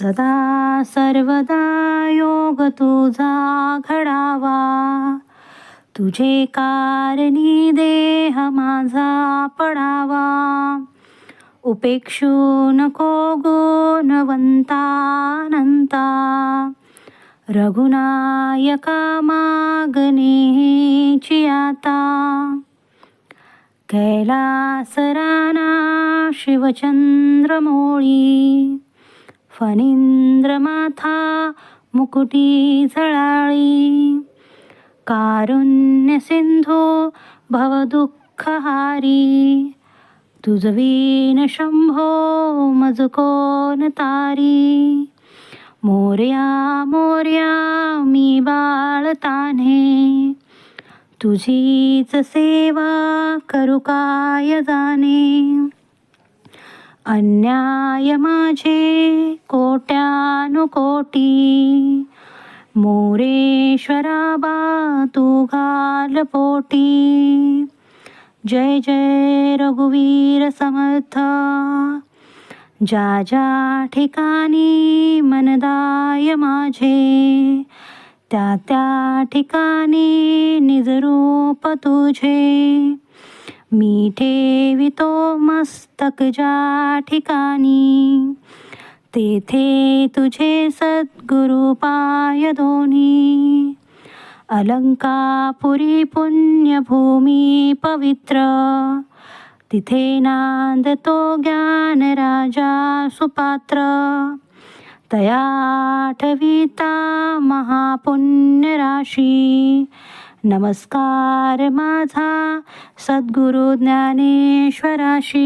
सदा सर्वदा योग तुझा घडावा. तुझे कारणी देह माझा पडावा. उपेक्षू नको गुणवंतानंता. रघुनायका मागणेची आता. कैलासराना शिवचंद्रमोळी फणींद्रमाथा मुकुटी झळाळी कारुण्य सिंधो भवदुःखहारी तुझवीन शंभो मजकोन तारी मोर्या मोर्या मी बाळताने तुझीच सेवा करू काय जाणे? अन्याय माझे कोट्यानुकोटी. मोरेश्वरा बा तू घाल पोटी. जय जय रघुवीर समर्थ. ज्या ज्या ठिकाणी मनदाय माझे त्या त्या ठिकाणी निजरूप तुझे. मी ठेवितो मस्तक ज्या ठिकाणी तेथे तुझे सद्गुरु पाय दोन्ही. अलंकापुरी पुण्यभूमी पवित्र तिथे नांदतो ज्ञान राजा सुपात्र. तया आठविता महापुण्य राशी नमस्कार माझा सद्गुरु ज्ञानेश्वराशी.